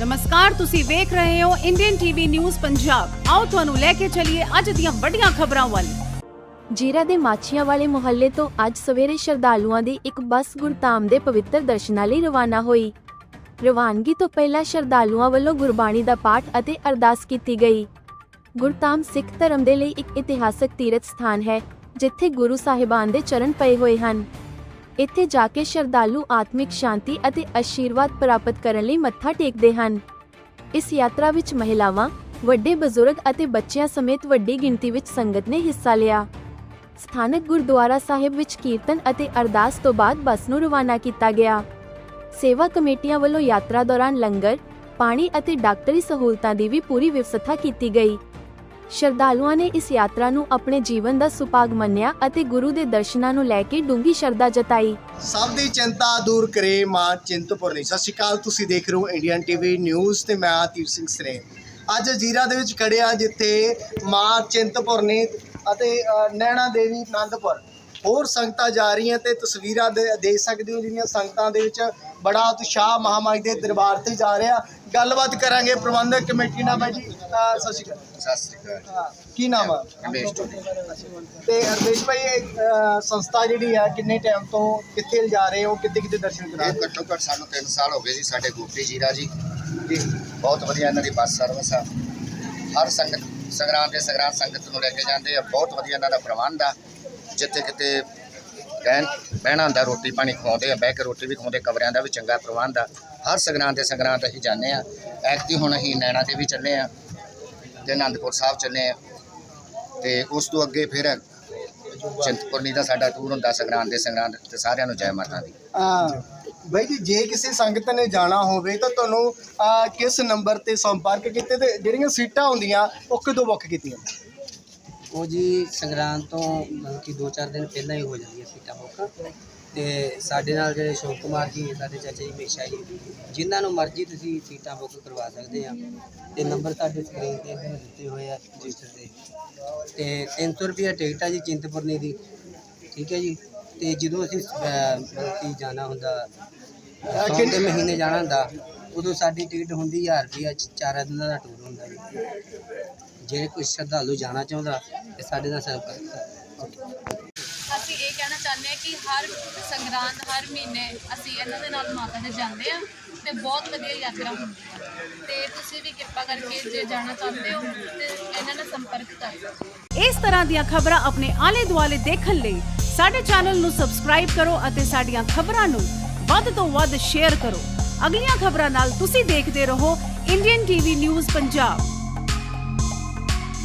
ਨਮਸਕਾਰ, ਤੁਸੀਂ ਵੇਖ ਰਹੇ ਹੋ ਇੰਡੀਅਨ ਟੀਵੀ ਨਿਊਜ਼ ਪੰਜਾਬ ਆਓ ਤੁਹਾਨੂੰ ਲੈ ਕੇ ਚੱਲੀਏ ਅੱਜ ਦੀਆਂ ਵੱਡੀਆਂ ਖਬਰਾਂ ਵੱਲ। ਜੀਰਾ ਦੇ ਮਾਛੀਆਂ ਵਾਲੇ ਮੁਹੱਲੇ ਤੋਂ ਅੱਜ ਸਵੇਰੇ ਸ਼ਰਧਾਲੂਆਂ ਦੀ ਇੱਕ ਬੱਸ ਗੁਰਧਾਮ ਦੇ ਪਵਿੱਤਰ ਦਰਸ਼ਨਾਂ ਲਈ ਰਵਾਨਾ ਹੋਈ। ਰਵਾਨਗੀ ਤੋਂ ਪਹਿਲਾਂ ਸ਼ਰਧਾਲੂਆਂ ਵੱਲੋਂ ਗੁਰਬਾਣੀ ਦਾ ਪਾਠ ਅਤੇ ਅਰਦਾਸ ਕੀਤੀ ਗਈ। ਗੁਰਧਾਮ ਸਿੱਖ ਧਰਮ ਦੇ ਲਈ ਇੱਕ ਇਤਿਹਾਸਕ ਤੀਰਥ ਸਥਾਨ ਹੈ, ਜਿੱਥੇ ਗੁਰੂ ਸਾਹਿਬਾਨ ਦੇ ਚਰਨ ਪਏ ਹੋਏ ਹਨ। ਇੱਥੇ ਜਾ ਕੇ ਸ਼ਰਧਾਲੂ ਆਤਮਿਕ ਸ਼ਾਂਤੀ ਅਤੇ ਅਸ਼ੀਰਵਾਦ ਪ੍ਰਾਪਤ ਕਰਨ ਲਈ ਮੱਥਾ ਟੇਕਦੇ ਹਨ। ਇਸ ਯਾਤਰਾ ਵਿੱਚ ਮਹਿਲਾਵਾਂ, ਵੱਡੇ ਬਜ਼ੁਰਗ ਅਤੇ ਬੱਚਿਆਂ ਸਮੇਤ ਵੱਡੀ ਗਿਣਤੀ ਵਿੱਚ ਸੰਗਤ ਨੇ ਹਿੱਸਾ ਲਿਆ। ਸਥਾਨਕ ਗੁਰਦੁਆਰਾ ਸਾਹਿਬ ਵਿੱਚ ਕੀਰਤਨ ਅਤੇ ਅਰਦਾਸ ਤੋਂ ਬਾਅਦ ਬੱਸ ਨੂੰ ਰਵਾਨਾ ਕੀਤਾ ਗਿਆ। ਸੇਵਾ ਕਮੇਟੀਆਂ ਵੱਲੋਂ ਯਾਤਰਾ ਦੌਰਾਨ ਲੰਗਰ, ਪਾਣੀ ਅਤੇ ਡਾਕਟਰੀ ਸਹੂਲਤਾਂ ਦੀ ਵੀ ਪੂਰੀ ਵਿਵਸਥਾ ਕੀਤੀ ਗਈ। ਸ਼ਰਧਾਲੂਆਂ ਨੇ ਇਸ ਯਾਤਰਾ ਨੂੰ ਆਪਣੇ ਜੀਵਨ ਦਾ ਸੁਭਾਗ ਮੰਨਿਆ ਅਤੇ ਗੁਰੂ ਦੇ ਦਰਸ਼ਨਾਂ ਨੂੰ ਲੈ ਕੇ ਡੂੰਗੀ ਸ਼ਰਧਾ ਜਤਾਈ। ਸਭ ਦੀ ਚਿੰਤਾ ਦੂਰ ਕਰੇ ਮਾਂ ਚਿੰਤਪੁਰਨੀ। ਸਤਿ ਸ਼੍ਰੀ ਅਕਾਲ, ਤੁਸੀਂ ਦੇਖ ਰਹੇ ਹੋ ਇੰਡੀਅਨ ਟੀਵੀ ਨਿਊਜ਼ ਤੇ ਮੈਂ ਆਤੀਰ ਸਿੰਘ ਸਰੇ ਅੱਜ ਜੀਰਾ ਦੇ ਵਿੱਚ ਖੜੇ ਜਿੱਥੇ ਮਾਂ ਚਿੰਤਪੁਰਨੀ ਅਤੇ ਨੈਣਾ ਦੇਵੀ ਆਨੰਦਪੁਰ ਹੋਰ ਸੰਗਤਾਂ ਜਾ ਰਹੀਆਂ ਤੇ ਤਸਵੀਰਾਂ ਦੇ ਦੇਖ ਸਕਦੇ ਹੋ ਜਿਹੜੀਆਂ ਸੰਗਤਾਂ ਦੇ ਵਿੱਚ ਬੜਾ ਉਤਸ਼ਾਹ ਮਹਾਮਾਈ ਦੇ ਦਰਬਾਰ ਤੇ ਜਾ ਰਿਹਾ। ਗੱਲਬਾਤ ਕਰਾਂਗੇ ਪ੍ਰਬੰਧਕ ਕਮੇਟੀ ਨਾਲ ਬਾਈ ਜੀ। ਸਤਿ ਸ਼੍ਰੀ ਅਕਾਲ। ਸਤਿ ਸ੍ਰੀ ਅਕਾਲ ਕੀ ਨਾਮ ਆ? ਤੇ ਹਰਦੇਸ਼ ਭਾਈ ਇਹ ਸੰਸਥਾ ਜਿਹੜੀ ਹੈ ਕਿੰਨੇ ਟਾਈਮ ਤੋਂ ਕਿੱਥੇ ਜਾ ਰਹੇ ਹੋ? ਕਿੱਥੇ ਕਿੱਥੇ ਦਰਸ਼ਨ ਕਰਾ ਰਹੇ ਘੱਟੋ ਘੱਟ ਸਾਨੂੰ 3 ਸਾਲ ਹੋ ਗਏ ਜੀ ਸਾਡੇ ਗੋਪੀ ਜੀਰਾ ਜੀ। ਬਹੁਤ ਵਧੀਆ ਇਹਨਾਂ ਦੀ ਬੱਸ ਸਰਵਿਸ ਆ। ਹਰ ਸੰਗਤ ਸੰਗਰਾਮ ਦੇ ਸੰਗਰਾਮ ਸੰਗਤ ਨੂੰ ਲੈ ਕੇ ਜਾਂਦੇ ਆ। ਬਹੁਤ ਵਧੀਆ ਇਹਨਾਂ ਦਾ ਪ੍ਰਬੰਧ ਆ। ਜਿੱਥੇ ਕਿਤੇ ਰਹਿਣ ਬਹਿਣਾ ਹੁੰਦਾ, ਰੋਟੀ ਪਾਣੀ ਖਵਾਉਂਦੇ ਆ, ਬਹਿ ਕੇ ਰੋਟੀ ਵੀ ਖਵਾਉਂਦੇ ਕਵਰਿਆਂ ਦਾ ਵੀ ਚੰਗਾ ਪ੍ਰਬੰਧ ਆ। ਹਰ ਸੰਗਰਾਮ ਦੇ ਸੰਗਰਾਮ ਤੇ ਅਸੀਂ ਜਾਂਦੇ ਆ ਐਕਟੀ ਹੁਣ ਅਸੀਂ ਨੈਣਾ ਤੇ ਵੀ ਚੱਲੇ ਆ ਤੇ ਆਨੰਦਪੁਰ ਸਾਹਿਬ ਚੱਲੇ ਆ ਤੇ ਉਸ ਤੋਂ ਅੱਗੇ ਫਿਰ ਚਿੰਤਪੁਰਨੀ ਦਾ ਸਾਡਾ ਟੂਰ ਹੁੰਦਾ, ਸੰਗਰਾਂਦ ਦੇ ਸੰਗਰਾਮ ਤੇ ਸਾਰਿਆਂ ਨੂੰ ਜੈ ਮਾਤਾ ਦੀ। ਬਾਈ ਜੀ, ਜੇ ਕਿਸੇ ਸੰਗਤ ਨੇ ਜਾਣਾ ਹੋਵੇ ਤਾਂ ਤੁਹਾਨੂੰ ਕਿਸ ਨੰਬਰ ਤੇ ਸੰਪਰਕ ਕੀਤੇ ਤੇ ਜਿਹੜੀਆਂ ਸੀਟਾਂ ਹੁੰਦੀਆਂ, ਉਹ ਕਦੋਂ ਬੁੱਕ ਕੀਤੀਆਂ? ਉਹ ਜੀ ਸੰਗਰਾਂਦ ਤੋਂ ਮਤਲਬ ਕਿ 2-4 ਦਿਨ ਪਹਿਲਾਂ ਹੀ ਹੋ ਜਾਂਦੀ ਹੈ ਸੀਟਾਂ ਬੁੱਕ। ਤੇ ਸਾਡੇ ਨਾਲ ਜਿਹੜੇ ਸ਼ੋਕ ਕੁਮਾਰ ਜੀ ਸਾਡੇ ਚਾਚਾ ਜੀ ਹਮੇਸ਼ਾ ਹੀ ਜਿਨ੍ਹਾਂ ਨੂੰ ਮਰਜ਼ੀ ਤੁਸੀਂ ਸੀਟਾਂ ਬੁੱਕ ਕਰਵਾ ਸਕਦੇ ਆ। ਤੇ ਨੰਬਰ ਤੁਹਾਡੇ ਸਕਰੀਨ ਤੇ ਦਿੱਤੇ ਹੋਏ ਆ ਰਜਿਸਟਰ ਤੇ ਤੇ 300 ਰੁਪਏ ਟਿਕਟ ਆ ਜੀ ਚਿੰਤਪੁਰਨੀ ਦੀ ਠੀਕ ਹੈ ਜੀ? ਤੇ ਜਦੋਂ ਅਸੀਂ ਅਹ, ਮਤਲਬ ਕਿ ਜਾਣਾ ਹੁੰਦਾ ਦੇ ਮਹੀਨੇ ਜਾਣਾ ਹੁੰਦਾ ਉਦੋਂ ਸਾਡੀ ਟਿਕਟ ਹੁੰਦੀ 1000 ਰੁਪਏ ਚਾਰਾਂ ਦਿਨਾਂ ਦਾ ਟੂਰ ਹੁੰਦਾ ਜੀ। ਜੇ ਕੋਈ ਸ਼ਰਧਾਲੂ ਜਾਣਾ ਚਾਹੁੰਦਾ ਤੇ ਸਾਡੇ ਨਾਲ ਸੰਪਰਕ ਕਰ ਅਸੀਂ ਇਹ ਕਹਿਣਾ ਚਾਹੁੰਦੇ ਹਾਂ ਕਿ ਹਰ ਸੰਗਰਾਂਦ ਹਰ ਮਹੀਨੇ ਅਸੀਂ ਇਹਨਾਂ ਦੇ ਨਾਲ ਮਾਤਾ ਦੇ ਜਾਂਦੇ ਆ ਤੇ ਬਹੁਤ ਵਧੀਆ ਯਾਤਰਾ ਹੁੰਦੀ ਹੈ। ਤੇ ਤੁਸੀਂ ਵੀ ਕਿਰਪਾ ਕਰਕੇ ਜੇ ਜਾਣਾ ਚਾਹੁੰਦੇ ਹੋ ਤੇ ਇਹਨਾਂ ਨਾਲ ਸੰਪਰਕ ਕਰ ਸਕਦੇ ਇਸ ਤਰ੍ਹਾਂ ਦੀਆਂ ਖਬਰਾਂ ਆਪਣੇ ਆਲੇ ਦੁਆਲੇ ਦੇਖਣ ਲਈ ਸਾਡੇ ਚੈਨਲ ਨੂੰ ਸਬਸਕ੍ਰਾਈਬ ਕਰੋ ਅਤੇ ਸਾਡੀਆਂ ਖਬਰਾਂ ਨੂੰ ਵੱਧ ਤੋਂ ਵੱਧ ਸ਼ੇਅਰ ਕਰੋ। ਅਗਲੀਆਂ ਖਬਰਾਂ ਨਾਲ ਤੁਸੀਂ ਦੇਖਦੇ ਰਹੋ ਇੰਡੀਅਨ ਟੀਵੀ ਨਿਊਜ਼ ਪੰਜਾਬ।